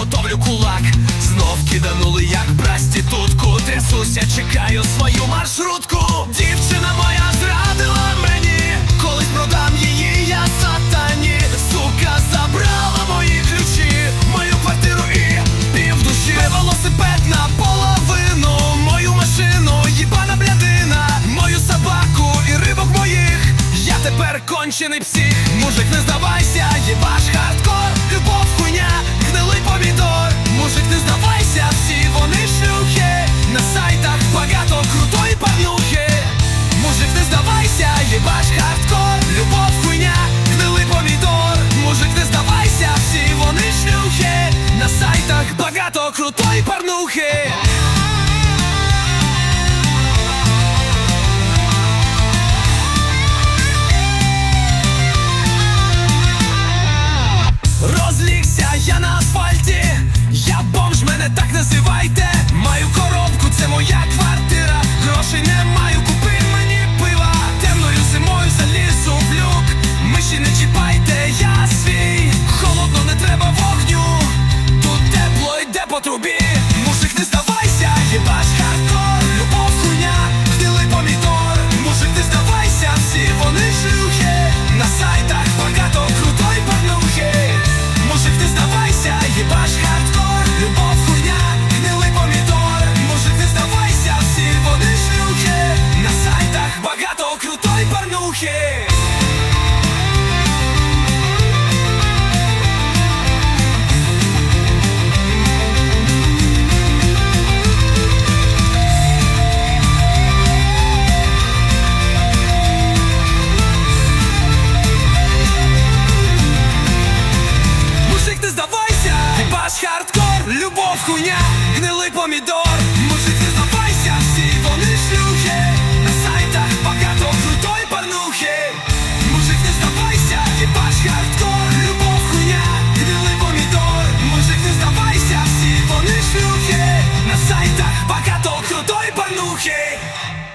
готовлю кулак. Знов киданули, як проститутку. Трясуся, чекаю свою кончений псих Мужик, не здавайся, їбаш хардкор. Любов хуйня, гнилий помідор. Мужик, не здавайся, всі вони шлюхи. На сайтах багато крутої порнухи Мужик, не здавайся, їбаш хардкор. Любов хуйня, гнилий помідор. Мужик, не здавайся, всі вони шлюхи. На сайтах багато крутої порнухи трубі, мужик, не здавайся, їбаш хардкор, любов хуйня, вділи помідор, мужик, не здавайся, всі вони шлюхи на сайтах багато крутої порнухи Мужик, не здавайся, їбаш хардкор, любов хуйня, гнилий помідор, мужик, не здавайся, всі вони шлюхи на сайтах багато крутої порнухи Okay.